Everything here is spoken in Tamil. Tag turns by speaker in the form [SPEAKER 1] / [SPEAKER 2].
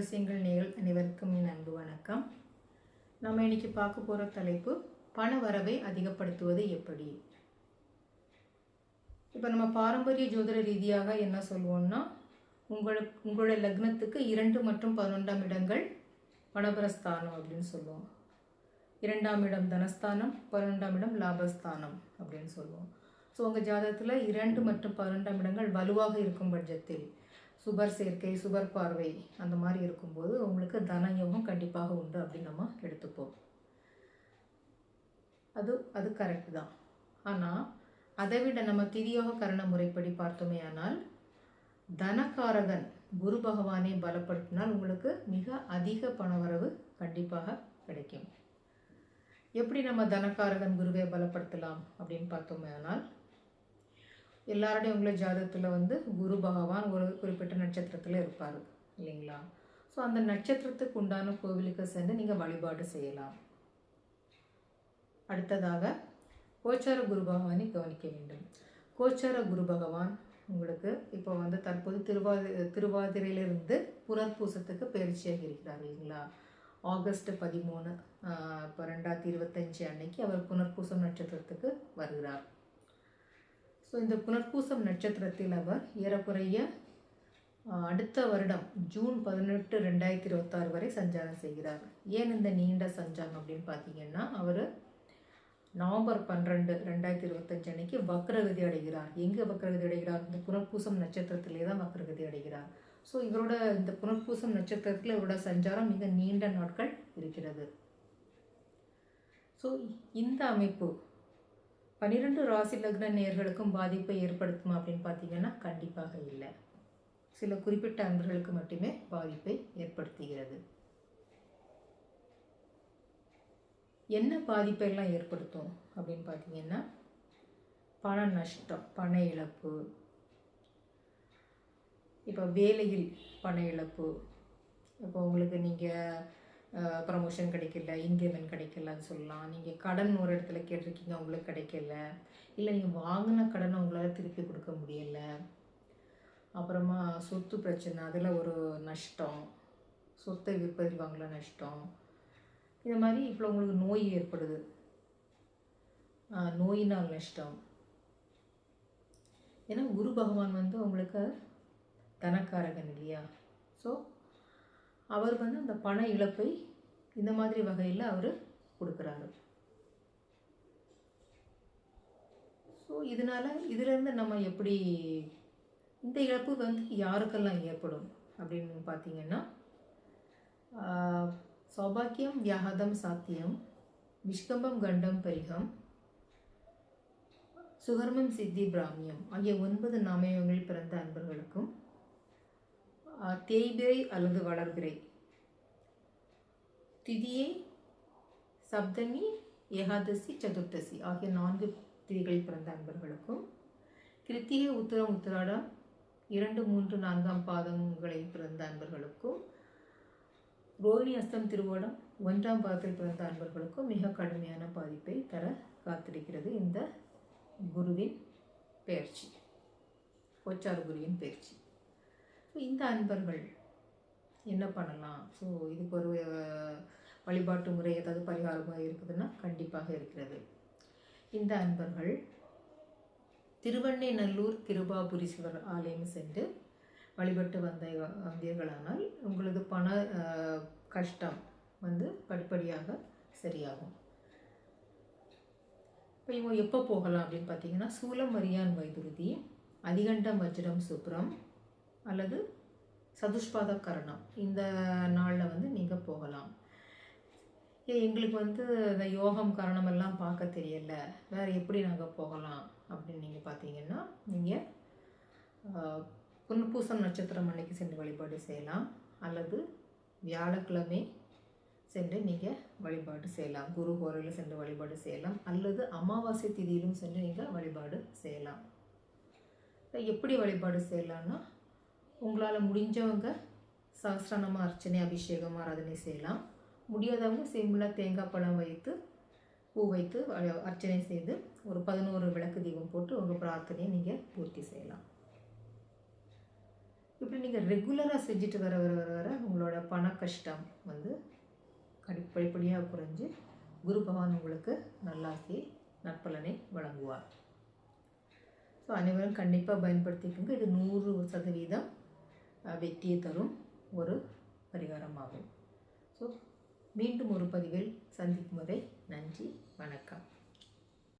[SPEAKER 1] ரகசியங்கள் நேயல் அனைவருக்கும் என் அன்பு வணக்கம். நம்ம இன்னைக்கு பார்க்க போகிற தலைப்பு பண வரவை அதிகப்படுத்துவது எப்படி? இப்போ நம்ம பாரம்பரிய ஜோதிட ரீதியாக என்ன சொல்லுவோம்னா உங்களுக்கு உங்களுடைய லக்னத்துக்கு இரண்டு மற்றும் பன்னெண்டாம் இடங்கள் பணபரஸ்தானம் அப்படின்னு சொல்லுவோம். இரண்டாம் இடம் தனஸ்தானம் பன்னெண்டாம் இடம் லாபஸ்தானம் அப்படின்னு சொல்லுவோம். ஸோ உங்கள் ஜாதகத்தில் இரண்டு மற்றும் பன்னெண்டாம் இடங்கள் வலுவாக இருக்கும் பட்சத்தில் சுபர் சேர்க்கை சுபர் பார்வை அந்த மாதிரி இருக்கும்போது உங்களுக்கு தன யோகம் கண்டிப்பாக உண்டு அப்படின்னு நம்ம எடுத்துப்போம். அது அது கரெக்ட் தான். ஆனால் அதை விட நம்ம திரியோக கரண முறைப்படி பார்த்தோமே ஆனால் தனகாரகன் குரு பகவானை பலப்படுத்தினால் உங்களுக்கு மிக அதிக பணவரவு கண்டிப்பாக கிடைக்கும். எப்படி நம்ம தனக்காரகன் குருவை பலப்படுத்தலாம் அப்படின்னு பார்த்தோமே ஆனால் எல்லாருடைய உங்களை ஜாதகத்தில் வந்து குரு பகவான் ஒரு குறிப்பிட்ட நட்சத்திரத்தில் இருப்பார் இல்லைங்களா? ஸோ அந்த நட்சத்திரத்துக்கு உண்டான கோவிலுக்கு சென்று நீங்கள் வழிபாடு செய்யலாம். அடுத்ததாக கோச்சார குரு பகவானை கவனிக்க வேண்டும். கோச்சார குரு பகவான் உங்களுக்கு இப்போ வந்து தற்போது திருவாதி திருவாதிரையிலிருந்து புனர்பூசத்துக்கு பயிற்சியாக இருக்கிறார் இல்லைங்களா? ஆகஸ்ட் பதிமூணு இப்போ ரெண்டாயிரத்தி இருபத்தஞ்சி அன்னைக்கு அவர் புனர்பூசம் நட்சத்திரத்துக்கு வருகிறார். ஸோ இந்த புனர்பூசம் நட்சத்திரத்தில் அவர் ஏறக்குறைய அடுத்த வருடம் ஜூன் பதினெட்டு ரெண்டாயிரத்தி இருபத்தாறு வரை சஞ்சாரம் செய்கிறார். ஏன் இந்த நீண்ட சஞ்சாரம் அப்படின்னு பார்த்தீங்கன்னா அவர் நவம்பர் பன்னிரெண்டு ரெண்டாயிரத்தி இருபத்தஞ்சு அன்னைக்கு வக்ரகதி அடைகிறார். எங்கே வக்ரகதி அடைகிறார்? இந்த புனர்பூசம் நட்சத்திரத்திலே தான் வக்ரகதி அடைகிறார். ஸோ இவரோட இந்த புனர்பூசம் நட்சத்திரத்தில் இவரோட சஞ்சாரம் மிக நீண்ட நாட்கள் இருக்கிறது. ஸோ இந்த அமைப்பு பன்னிரெண்டு ராசி லக்ன நேர்களுக்கும் பாதிப்பை ஏற்படுத்துமா அப்படின்னு பார்த்தீங்கன்னா கண்டிப்பாக இல்லை. சில குறிப்பிட்ட அன்பர்களுக்கு மட்டுமே பாதிப்பை ஏற்படுத்துகிறது. என்ன பாதிப்பெல்லாம் ஏற்படுத்தும் அப்படின்னு பார்த்தீங்கன்னா பண நஷ்டம் பண இழப்பு. இப்போ வேலையில் பண இழப்பு. இப்போ உங்களுக்கு நீங்கள் ப்ரமோஷன் கிடைக்கல இன்க்ரிமெண்ட் கிடைக்கலன்னு சொல்லலாம். நீங்கள் கடன் ஒரு இடத்துல கேட்டிருக்கீங்க உங்களுக்கு கிடைக்கல. இல்லை நீங்கள் வாங்கின கடனை உங்களால் திருப்பி கொடுக்க முடியலை. அப்புறமா சொத்து பிரச்சனை அதில் ஒரு நஷ்டம். சொத்தை விற்பதில் வாங்கல நஷ்டம். இந்த மாதிரி இப்போ உங்களுக்கு நோய் ஏற்படுது. நோயினால் நஷ்டம். ஏன்னா குரு பகவான் வந்து உங்களுக்கு தனக்காரகன் இல்லையா? ஸோ அவர் வந்து அந்த பண இழப்பை இந்த மாதிரி வகையில் அவர் கொடுக்குறாரு. ஸோ இதனால் இதிலேருந்து நம்ம எப்படி இந்த இழப்பு வந்து யாருக்கெல்லாம் ஏற்படும் அப்படின்னு பார்த்தீங்கன்னா சௌபாக்கியம் வியாகதம் சாத்தியம் விஷ்கம்பம் கண்டம் பரிகம் சுகர்மம் சித்தி பிராமியம் ஆகிய ஒன்பது நாமயங்களில் பிறந்த அன்பர்களுக்கும் தேய்பிரை அல்லது வளர்பிரை திதியை சப்தமி ஏகாதசி சதுர்த்தசி ஆகிய நான்கு திதிகளில் பிறந்த அன்பர்களுக்கும் கிருத்திகை உத்தரம் உத்திராடம் இரண்டு மூன்று நான்காம் பாதங்களில் பிறந்த அன்பர்களுக்கும் ரோஹிணி அஸ்தம் திருவோணம் ஒன்றாம் பாதத்தில் பிறந்த அன்பர்களுக்கும் மிக கடுமையான பாதிப்பை தர காத்திருக்கிறது இந்த குருவின் பயிற்சி கொச்சார் குருவின் பயிற்சி ஸோ இந்த அன்பர்கள் என்ன பண்ணலாம்? ஸோ இதுக்கு ஒரு வழிபாட்டு முறை ஏதாவது பரிகாரமாக இருக்குதுன்னா கண்டிப்பாக இருக்கிறது. இந்த அன்பர்கள் திருவண்ணைநல்லூர் கிருபாபுரீஸ்வரர் ஆலயம் சென்று வழிபட்டு வந்த வந்தீர்களானால் உங்களது பண கஷ்டம் வந்து படிப்படியாக சரியாகும். இப்போ இவங்க எப்போ போகலாம் அப்படின்னு பார்த்தீங்கன்னா சூலம் மரியான் வைதுருதி அதிகண்டம் வஜ்ரம் சுப்ரம் அல்லது சதுஷ்பாத கரணம் இந்த நாளில் வந்து நீங்கள் போகலாம். எங்களுக்கு வந்து இந்த யோகம் கரணமெல்லாம் பார்க்க தெரியல. வேறு எப்படி நாங்கள் போகலாம் அப்படின்னு நீங்கள் பார்த்தீங்கன்னா நீங்கள் புன்பூசம் நட்சத்திரம் அன்னைக்கு சென்று வழிபாடு செய்யலாம். அல்லது வியாழக்கிழமை சென்று நீங்கள் வழிபாடு செய்யலாம். குரு கோரையில் சென்று வழிபாடு செய்யலாம். அல்லது அமாவாசை திதியிலும் சென்று நீங்கள் வழிபாடு செய்யலாம். எப்படி வழிபாடு செய்யலாம்னா உங்களால் முடிஞ்சவங்க சாஸ்திரநாம அர்ச்சனை அபிஷேகம் ஆராதனை செய்யலாம். முடியாதவங்க சிம்பிளாக தேங்காய் பழம் வைத்து பூ வைத்து அர்ச்சனை செய்து ஒரு பதினோரு விளக்கு தீபம் போட்டு உங்கள் பிரார்த்தனையை நீங்கள் பூர்த்தி செய்யலாம். இப்படி நீங்கள் ரெகுலராக செஞ்சுட்டு வர வர வர வர உங்களோட பண கஷ்டம் வந்து படிப்படியாக குறைஞ்சு குரு பகவான் உங்களுக்கு நல்லாசி நற்பலனை வழங்குவார். ஸோ அனைவரும் கண்டிப்பாக பயன்படுத்திக்கோங்க. இது நூறு சதவீதம் வெற்றியை தரும் ஒரு பரிகாரமாகும். ஸோ மீண்டும் ஒரு பதிவில் சந்திக்கும் வரை நன்றி வணக்கம்.